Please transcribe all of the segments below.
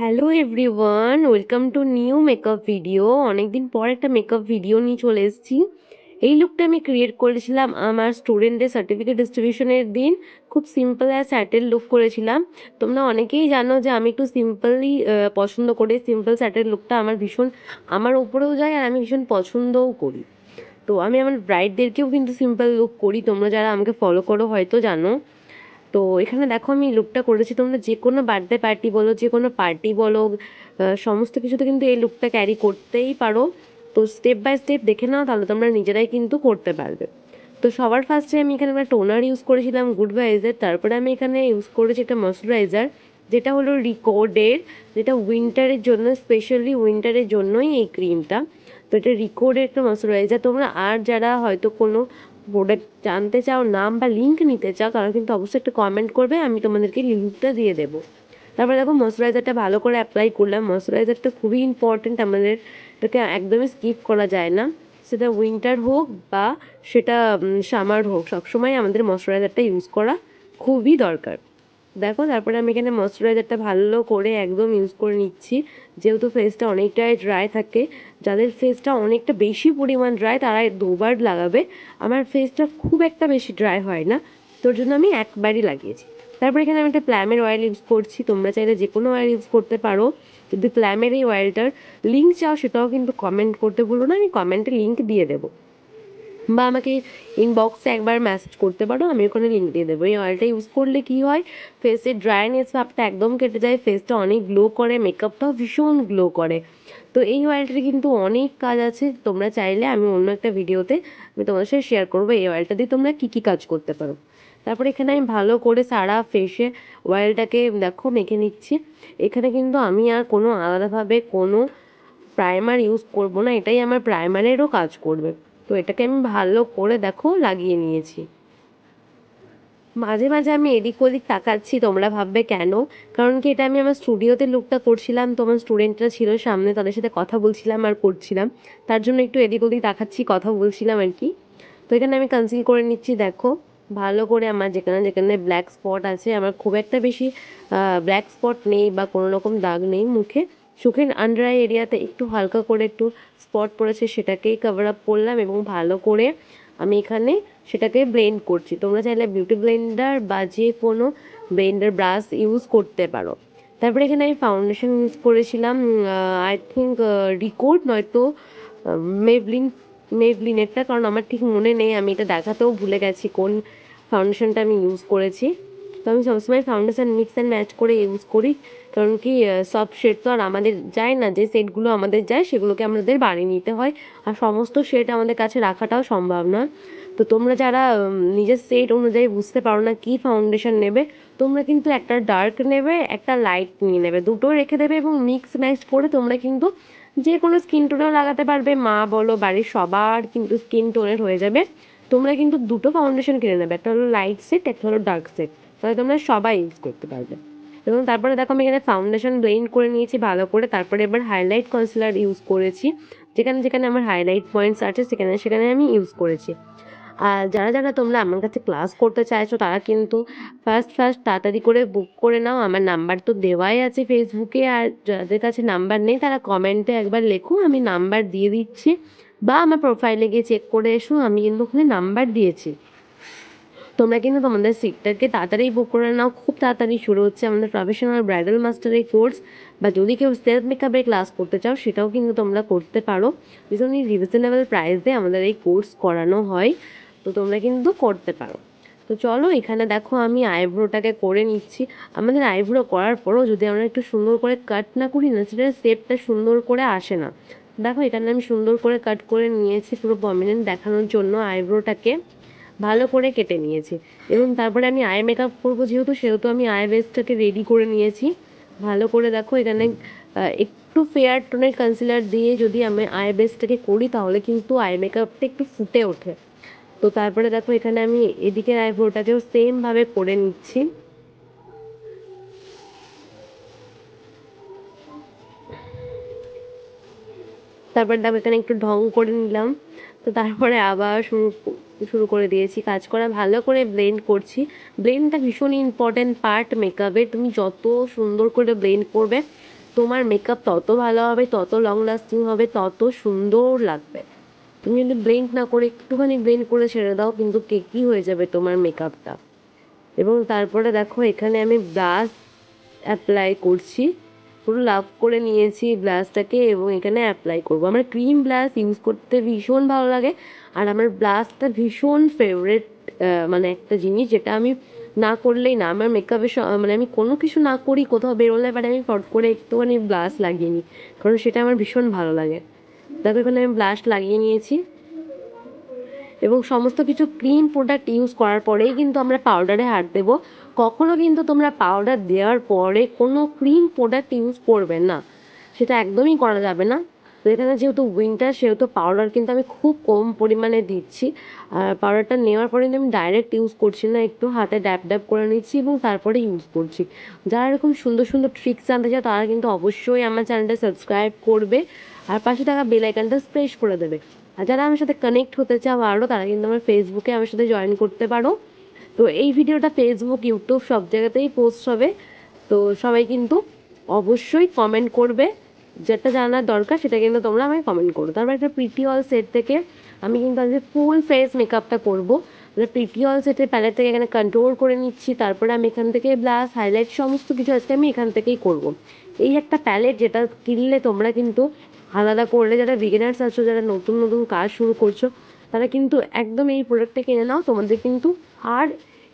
Hello everyone welcome to new makeup video অনেকদিন পর একটা মেকআপ ভিডিও নিয়ে চলে এসেছি। এই লুকটা আমি ক্রিয়েট করেছিলাম আমার স্টুডেন্টদের সার্টিফিকেট ডিস্ট্রিবিউশনের দিন। খুব সিম্পল আর স্যাটেল লুক করেছিলাম। তোমরা অনেকেই জানো যে আমি একটু সিম্পলই পছন্দ করি। সিম্পল স্যাটেল লুকটা আমার ভীষণ, আমার ওপরেও যায় আর আমি ভীষণ পছন্দও করি। তো আমি আমার ব্রাইডদেরকেও কিন্তু সিম্পল লুক করি। তোমরা যারা আমাকে ফলো করো হয়তো জানো। তো এখানে দেখো আমি লুকটা করেছি, তোমরা যে কোনো বার্থডে পার্টি বলো যে কোনো পার্টি বলো সমস্ত কিছুতে কিন্তু এই লুকটা ক্যারি করতেই পারো। তো স্টেপ বাই স্টেপ দেখে নাও, তাহলে তোমরা নিজেরাই কিন্তু করতে পারবে। তো সবার ফার্স্টে আমি এখানে একটা টোনার ইউজ করেছিলাম গুড ভাইজার তারপরে আমি এখানে ইউজ করেছি একটা ময়শ্চারাইজার যেটা হলো রিকোডের যেটা উইন্টারের জন্য স্পেশালি উইন্টারের জন্যই এই ক্রিমটা তো এটা রিকোডের একটা ময়শ্চারাইজার তোমরা আর যারা হয়তো কোনো প্রোডাক্ট জানতে চাও, নাম বা লিঙ্ক নিতে চাও তারা কিন্তু অবশ্যই একটা কমেন্ট করবে, আমি তোমাদেরকে লিঙ্কটা দিয়ে দেবো। তারপরে দেখো ময়শ্চারাইজারটা ভালো করে অ্যাপ্লাই করলাম। ময়শ্চারাইজারটা খুবই ইম্পর্টেন্ট আমাদের এটাকে একদমই স্কিপ করা যায় না। সেটা উইন্টার হোক বা সেটা সামার হোক, সবসময় আমাদের ময়শ্চারাইজারটা ইউজ করা খুবই দরকার। দেখো, তারপরে আমি এখানে ময়শ্চারাইজারটা ভালো করে একদম ইউজ করে নিচ্ছি। যেহেতু ফেসটা অনেকটাই ড্রাই থাকে, যাদের ফেসটা অনেকটা বেশি পরিমাণ ড্রাই তারা দুবার লাগাবে। আমার ফেসটা খুব একটা বেশি ড্রাই হয় না, তোর জন্য আমি একবারই লাগিয়েছি। তারপর এখানে আমি একটা প্ল্যামের অয়েল ইউজ করছি, তোমরা চাইলে যে কোনো অয়েল ইউজ করতে পারো। যদি প্ল্যামের এই অয়েলটার লিঙ্ক চাও, সেটাও কিন্তু কমেন্ট করতে ভুলো না, আমি কমেন্টে লিঙ্ক দিয়ে দেবো। বা আমাকে ইনবক্সে একবার মেসেজ করতে পারো, আমি ওখানে লিঙ্ক দিয়ে দেবো। এই অয়েলটা ইউজ করলে কী হয়? ফেসের ড্রাইনেস ভাবটা একদম কেটে যায় ফেসটা অনেক গ্লো করে মেকআপটাও ভীষণ গ্লো করে। তো এই অয়েলটার কিন্তু অনেক কাজ আছে, তোমরা চাইলে আমি অন্য একটা ভিডিওতে আমি তোমাদের সাথে শেয়ার করব এই অয়েলটা দিয়ে তোমরা কী কী কাজ করতে পারো। তারপরে এখানে আমি ভালো করে সারা ফেসে অয়েলটাকে দেখো, মেখে নিচ্ছি। এখানে কিন্তু আমি আর কোনো আলাদাভাবে কোনো প্রাইমার ইউজ করব না, এটাই আমার প্রাইমারেরও কাজ করবে। তো এটাকে আমি ভালো করে দেখো লাগিয়ে নিয়েছি। মাঝে মাঝে আমি এদিক ওদিক তাকাচ্ছি, তোমরা ভাববে কেন? কারণ কি এটা আমি আমার স্টুডিওতে লুকটা করছিলাম, তো আমার স্টুডেন্টরা ছিল সামনে, তাদের সাথে কথা বলছিলাম আর করছিলাম। তার জন্য একটু এদিক ওদিক তাকাচ্ছি, কথা বলছিলাম আর কি। তো এখানে আমি কনসিল করে নিচ্ছি, দেখো। ভালো করে আমার যেখানে যেখানে ব্ল্যাক স্পট আছে, আমার খুব একটা বেশি ব্ল্যাক স্পট নেই বা কোনো রকম দাগ নেই মুখে। চোখের আন্ডার আই এরিয়াতে একটু হালকা করে একটু স্পট পড়েছে, সেটাকেই কভার আপ করলাম এবং ভালো করে আমি এখানে সেটাকে ব্লেন্ড করছি। তোমরা চাইলে বিউটি ব্লেন্ডার বা যে কোনো ব্লেন্ডার ব্রাশ ইউজ করতে পারো। তারপরে এখানে আমি ফাউন্ডেশন ইউজ করেছিলাম আই থিঙ্ক রিকোর্ড নয়তো মেভলিন মেভলিনেরটা কারণ আমার ঠিক মনে নেই, আমি এটা দেখাতেও ভুলে গেছি কোন ফাউন্ডেশনটা আমি ইউজ করেছি। আমি সবসময় ফাউন্ডেশন মিক্স অ্যান্ড ম্যাচ করে ইউজ করি। কারণ কি সব শেড তো আর আমাদের যায় না। যে শেডগুলো আমাদের যায়, সেগুলোকে আমাদের বানিয়ে নিতে হয়। আর সমস্ত শেড আমাদের কাছে রাখাটাও সম্ভব না। তো তোমরা যারা নিজের সেট অনুযায়ী বুঝতে পারো না কী ফাউন্ডেশন নেবে, তোমরা কিন্তু একটা ডার্ক নেবে, একটা লাইট নিয়ে নেবে। দুটো রেখে দেবে এবং মিক্স ম্যাচ করে তোমরা কিন্তু যে কোনো স্কিন টোনেও লাগাতে পারবে। মা বলো, বাড়ির সবার কিন্তু স্কিন টোনের হয়ে যাবে। তোমরা কিন্তু দুটো ফাউন্ডেশন কিনে নেবে। একটা হলো লাইট সেট একটা হলো ডার্ক সেট তাহলে তোমরা সবাই ইউজ করতে পারবে। এবং তারপরে দেখো আমি এখানে ফাউন্ডেশন ব্লেন্ড করে নিয়েছি ভালো করে। তারপরে এবার হাইলাইট কনসিলার ইউজ করেছি। যেখানে যেখানে আমার হাইলাইট পয়েন্টস আছে, সেখানে সেখানে আমি ইউজ করেছি। আর যারা যারা তোমরা আমার কাছে ক্লাস করতে চাইছো, তারা কিন্তু ফার্স্ট ফার্স্ট তাড়াতাড়ি করে বুক করে নাও। আমার নাম্বার তো দেওয়াই আছে ফেসবুকে আর যাদের কাছে নাম্বার নেই, তারা কমেন্টে একবার লেখো। আমি নাম্বার দিয়ে দিচ্ছি। বা আমার প্রোফাইলে গিয়ে চেক করে এসো। আমি কিন্তু ওখানে নাম্বার দিয়েছি। তোমরা কিন্তু তোমাদের সিটটাকে তাড়াতাড়ি বুক করে নাও। খুব তাড়াতাড়ি শুরু হচ্ছে আমাদের প্রফেশনাল ব্রাইডাল মাস্টারের কোর্স বা যদি কেউ সেলফ মেকআপের ক্লাস করতে চাও, সেটাও কিন্তু তোমরা করতে পারো। ভীষণই রিজনেবল প্রাইসে আমাদের এই কোর্স করানো হয়, তো তোমরা কিন্তু করতে পারো। তো চলো এখানে দেখো আমি আইব্রোটাকে করে নিচ্ছি। আমাদের আইব্রো করার পরও যদি আমরা একটু সুন্দর করে কাট না করি না সেটা শেপটা সুন্দর করে আসে না। দেখো এখানে আমি সুন্দর করে কাট করে নিয়েছি পুরো প্রমিনেন্ট দেখানোর জন্য আইব্রোটাকে ভালো করে কেটে নিয়েছি। এবং তারপরে আমি আই মেকআপ করব যেহেতু, সেহেতু আমি আই বেসটাকে রেডি করে নিয়েছি। ভালো করে দেখো, এখানে একটু ফেয়ার টোনের কনসিলার দিয়ে যদি আমি আই বেসটাকে করি, তাহলে কিন্তু আই মেকআপটা একটু ফুটে ওঠে। তো তারপরে দেখো, এখানে আমি এদিকের আইব্রোটাকেও সেমভাবে করে নিচ্ছি। তারপর এখানে একটু ঢং করে নিলাম। তো তারপরে আবার শুরু শুরু করে দিয়েছি কাজ করা। ভালো করে ব্লেন্ড করছি। ব্লেন্ডটা ভীষণ ইম্পর্ট্যান্ট পার্ট মেকআপের তুমি যত সুন্দর করে ব্লেন্ড করবে, তোমার মেকআপ তত ভালো হবে, তত লং লাস্টিং হবে, তত সুন্দর লাগবে। তুমি যদি ব্লেন্ড না করে একটুখানি ব্লেন্ড করে ছেড়ে দাও, কিন্তু কেকই হয়ে যাবে তোমার মেকআপটা এবং তারপরে দেখো এখানে আমি ব্লাশ অ্যাপ্লাই করছি। পুরো লাভ করে নিয়েছি ব্লাশটাকে এবং এখানে অ্যাপ্লাই করব। আমার ক্রিম ব্লাশ ইউজ করতে ভীষণ ভালো লাগে আর আমার ব্লাশটা ভীষণ ফেভারেট মানে একটা জিনিস যেটা আমি না করলেই না। আমার মেকআপের মানে আমি কোনো কিছু না করি, কোথাও বেরোলে এবারে আমি ফট করে একটুখানি ব্লাশ লাগিয়ে নিই। কারণ সেটা আমার ভীষণ ভালো লাগে। দেখো এখানে আমি ব্লাশ লাগিয়ে নিয়েছি। এবং সমস্ত কিছু ক্রিম প্রোডাক্ট ইউজ করার পরেই কিন্তু আমরা পাউডারে হাত দেবো। কখনো কিন্তু তোমরা পাউডার দেওয়ার পরে কোনো ক্রিম প্রোডাক্ট ইউজ করবে না। সেটা একদমই করা যাবে না। তো এখানে যেহেতু উইন্টার সেহেতু পাউডার কিন্তু আমি খুব কম পরিমাণে দিচ্ছি। আর পাউডারটা নেওয়ার পরে আমি ডাইরেক্ট ইউজ করছি না, একটু হাতে ড্যাপ ড্যাপ করে নিচ্ছি এবং তারপরে ইউজ করছি। যারা এরকম সুন্দর সুন্দর ট্রিক্স জানতে চাও, তারা কিন্তু অবশ্যই আমার চ্যানেলটা সাবস্ক্রাইব করবে আর পাশে থাকা বেল আইকনটা প্রেস করে দেবে। আর যারা আমার সাথে কানেক্ট হতে চাও আরও তারা কিন্তু আমার ফেসবুকে আমার সাথে জয়েন করতে পারো। তো এই ভিডিওটা ফেসবুক ইউটিউব সব জায়গাতেই পোস্ট হবে। তো সবাই কিন্তু অবশ্যই কমেন্ট করবে। যেটা জানার দরকার সেটা কিন্তু তোমরা আমায় কমেন্ট করো। তারপর একটা প্রিটি অল সেট থেকে আমি কিন্তু আজকে ফুল ফেস মেকআপটা করব। প্রিটি অল সেটের প্যালেট থেকে এখানে কন্ট্রোল করে নিচ্ছি। তারপরে আমি এখান থেকে ব্লাশ হাইলাইট সমস্ত কিছু আজকে আমি এখান থেকেই করব। এই একটা প্যালেট যেটা কিনলে তোমরা কিন্তু আলাদা করলে যারা বিগিনার্স আছো, যারা নতুন নতুন কাজ শুরু করছ, তারা কিন্তু একদম এই প্রোডাক্টটা কিনে নাও। তোমাদের কিন্তু আর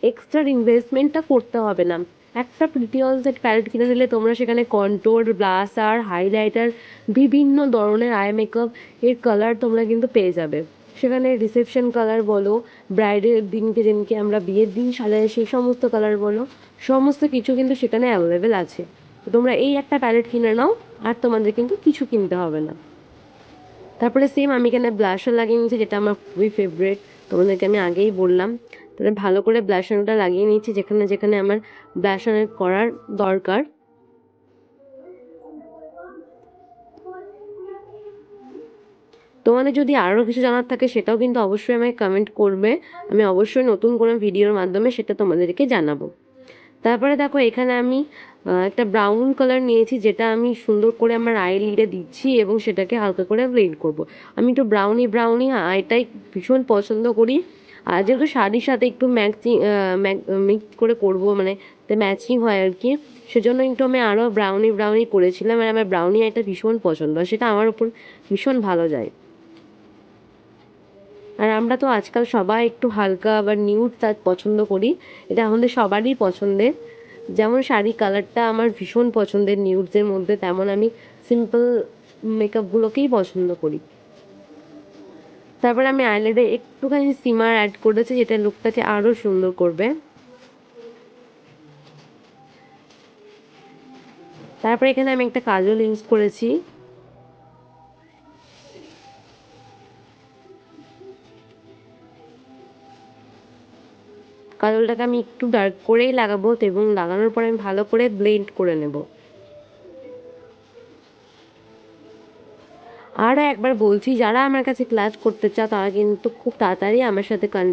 এক্সট্রা ইনভেস্টমেন্টটা করতে হবে না। একটা প্রিটি অল সেট প্যালেট কিনে নিলে তোমরা সেখানে কন্ট্রোল ব্লাসার হাইলাইটার বিভিন্ন ধরনের আই মেকআপ এর কালার তোমরা কিন্তু পেয়ে যাবে। সেখানে রিসেপশন কালার বলো ব্রাইডের দিনকে যেদিনকে আমরা বিয়ের দিন সাজাই, সেই সমস্ত কালার বলো, সমস্ত কিছু কিন্তু সেখানে অ্যাভেলেবেল আছে। তো তোমরা এই একটা প্যালেট কিনে নাও, আর তোমাদের কিন্তু কিছু কিনতে হবে না। তারপরে সেম আমি এখানে ব্লাশার লাগিয়ে নিয়েছি, যেটা আমার খুবই ফেভারেট তোমাদেরকে আমি আগেই বললাম। তাহলে ভালো করে ব্লাশারটা লাগিয়ে নিয়েছি যেখানে যেখানে আমার ব্লাশার করার দরকার। তোমাদের যদি আরও কিছু জানার থাকে সেটাও কিন্তু অবশ্যই আমাকে কমেন্ট করবে। আমি অবশ্যই নতুন কোনো ভিডিওর মাধ্যমে সেটা তোমাদেরকে জানাব। তারপরে দেখো এখানে আমি একটা ব্রাউন কালার নিয়েছি যেটা আমি সুন্দর করে আমার আই লিডে দিচ্ছি এবং সেটাকে হালকা করে ব্লেন্ড করব। আমি একটু ব্রাউনি ব্রাউনি আইটাই ভীষণ পছন্দ করি। আর যেহেতু শাড়ির সাথে একটু ম্যাচিং মিক্স করে করব মানে ম্যাচিং হয় আর কি, সেজন্য একটু আমি আরও ব্রাউনি ব্রাউনি করেছিলাম। আর আমার ব্রাউনি আইটা ভীষণ পছন্দ সেটা আমার উপর ভীষণ ভালো যায়। আর আমরা তো আজকাল সবাই একটু হালকা বা নিউড টাচ পছন্দ করি, এটা আমাদের সবারই পছন্দের। যেমন শাড়ি কালারটা আমার ভীষণ পছন্দের নিউডসের মধ্যে, তেমন আমি সিম্পল মেকআপগুলোকেই পছন্দ করি। তারপরে আমি আইল্যান্ডে একটুখানি সিমার অ্যাড করেছি, যেটা লুকটাকে আরও সুন্দর করবে। তারপরে এখানে আমি একটা কাজল ইউজ করেছি। কাজলটাকে আমি একটু ডার্ক করেই লাগাবো এবং লাগানোর পরে আমি ভালো করে ব্লেন্ড করে নেব। আর একবার বলছি, যারা আমার কাছে ক্লাস করতে চাও, তারা কিন্তু খুব তাড়াতাড়ি আমার সাথে কন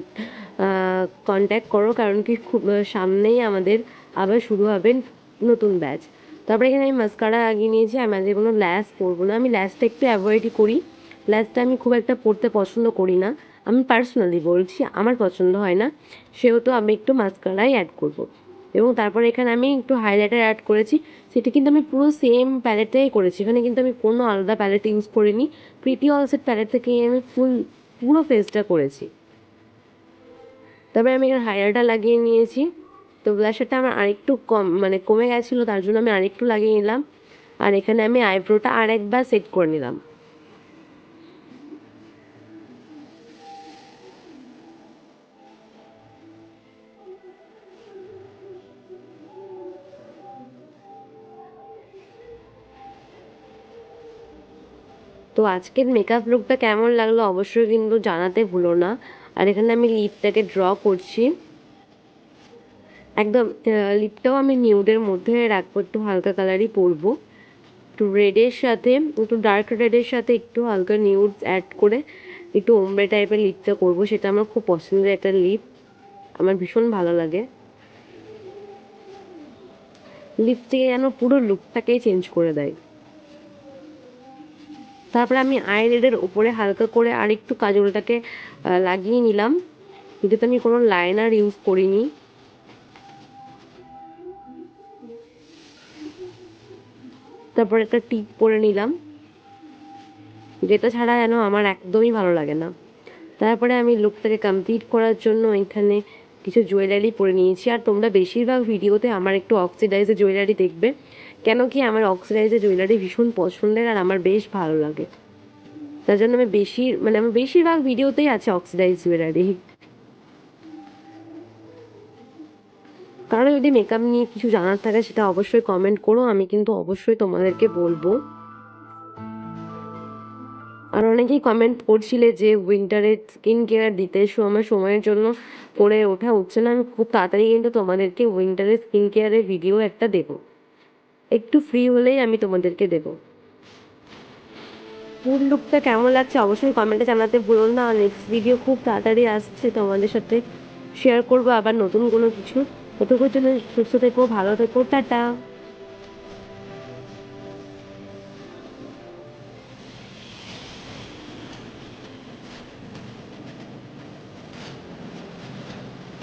কন্ট্যাক্ট করো, কারণ কি খুব সামনেই আমাদের আবার শুরু হবে নতুন ব্যাচ তারপরে এখানে আমি মাস্কারা লাগিয়ে নিয়েছি আমি আজকে কোনো ল্যাস করব না। আমি ল্যাসটা একটু অ্যাভয়েডই করি। ল্যাসটা আমি খুব একটা পরতে পছন্দ করি না। আমি পার্সোনালি বলছি, আমার পছন্দ হয় না, সেহেতু আমি একটু মাস্কারাই অ্যাড করব। এবং তারপরে এখানে আমি একটু হাইলাইটার অ্যাড করেছি। সেটা কিন্তু আমি পুরো সেম প্যালেটটাই করেছি। এখানে কিন্তু আমি কোনো আলাদা প্যালেট ইউজ করিনি। প্রিটি অলসেট প্যালেট থেকেই আমি ফুল পুরো ফেসটা করেছি। তারপরে আমি এখানে হাইলাইটার লাগিয়ে নিয়েছি। তো ব্লাশারটা আমার আরেকটু কম মানে কমে গেছিল, তার জন্য আমি আরেকটু লাগিয়ে নিলাম। আর এখানে আমি আইব্রোটা আরেকবার সেট করে নিলাম। আজকের মেকআপ লুকটা কেমন লাগল অবশ্যই কিন্তু জানাতে ভুলো না। আর এখানে আমি লিপটাকে ড্র করছি। একদম লিপটাও আমি নিউডের মধ্যে রাখব, একটু হালকা কালারই পরবো। একটু রেডের সাথে, একটু ডার্ক রেডের সাথে একটু হালকা নিউড অ্যাড করে একটু ওমব্রে টাইপের লিপটা করব, সেটা আমার খুব পছন্দের একটা লিপ আমার ভীষণ ভালো লাগে। লিপ থেকে যেন পুরো লুকটাকেই চেঞ্জ করে দেয়। তারপরে আমি আইলেডের উপরে হালকা করে আরেকটু কাজলটাকে আহ, লাগিয়ে নিলাম। এটাতে আমি কোনো লাইনার ইউজ করিনি। তারপর একটা টিপ পরে নিলাম। যেটা ছাড়া যেন আমার একদমই ভালো লাগে না। তারপরে আমি লুকটাকে কমপ্লিট করার জন্য এখানে কিছু জুয়েলারি পরে নিয়েছি। আর তোমরা বেশিরভাগ ভিডিওতে আমার একটু অক্সিডাইজের জুয়েলারি দেখবে। কেন কি আমার অক্সিডাইজের জুয়েলারি ভীষণ পছন্দের আর আমার বেশ ভালো লাগে। তার জন্য আমি বেশি মানে আমার বেশিরভাগ ভিডিওতেই আছে অক্সিডাইজ জুয়েলারি। কারও যদি মেকআপ নিয়ে কিছু জানার থাকে সেটা অবশ্যই কমেন্ট করো, আমি কিন্তু অবশ্যই তোমাদেরকে বলব। আর অনেকেই কমেন্ট করছিলে যে উইন্টারের স্কিন কেয়ার দিতে এসো, আমার সময়ের জন্য করে ওঠা উঠছে না, আমি খুব তাড়াতাড়ি কিন্তু তোমাদেরকে উইন্টারের স্কিন কেয়ারের ভিডিও একটা দেবো। একটু ফ্রি হলেই আমি তোমাদেরকে দেবো। ফুল লুকটা কেমন লাগছে অবশ্যই কমেন্টে জানাতে ভুলো না। নেক্সট ভিডিও খুব তাড়াতাড়ি আসছে তোমাদের সাথে শেয়ার করব আবার নতুন কোনো কিছু। ততক্ষণ জন্য সুস্থ থেকো, ভালো থেকো, টাটা।